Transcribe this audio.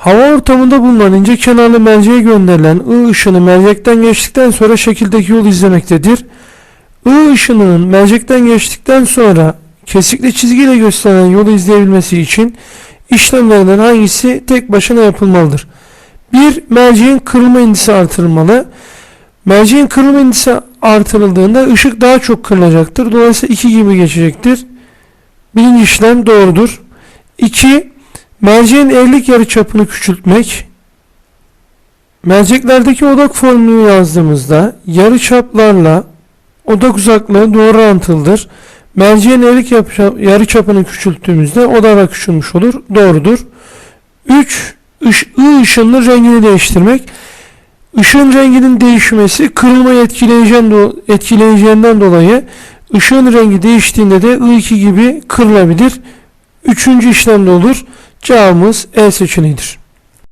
Hava ortamında bulunan ince kenarlı merceğe gönderilen I ışını mercekten geçtikten sonra şekildeki yolu izlemektedir. I ışınının mercekten geçtikten sonra kesikli çizgiyle gösterilen yolu izleyebilmesi için işlemlerden hangisi tek başına yapılmalıdır? 1. Merceğin kırılma indisi artırılmalı. Merceğin kırılma indisi artırıldığında ışık daha çok kırılacaktır. Dolayısıyla 2 gibi geçecektir. Birinci işlem doğrudur. 2. Merceğin eğrilik yarıçapını küçültmek. Merceklerdeki odak formülünü yazdığımızda yarıçaplarla odak uzaklığı doğru orantılıdır. Merceğin eğrilik yapı- yarıçapını küçülttüğümüzde odak da küçülmüş olur. Doğrudur. 3. Iş, I ışınının rengini değiştirmek. Işığın renginin değişmesi kırılmayı etkileyeceğinden dolayı ışığın rengi değiştiğinde de I2 gibi kırılabilir. Üçüncü işlemde olur. Cevabımız E seçeneğidir.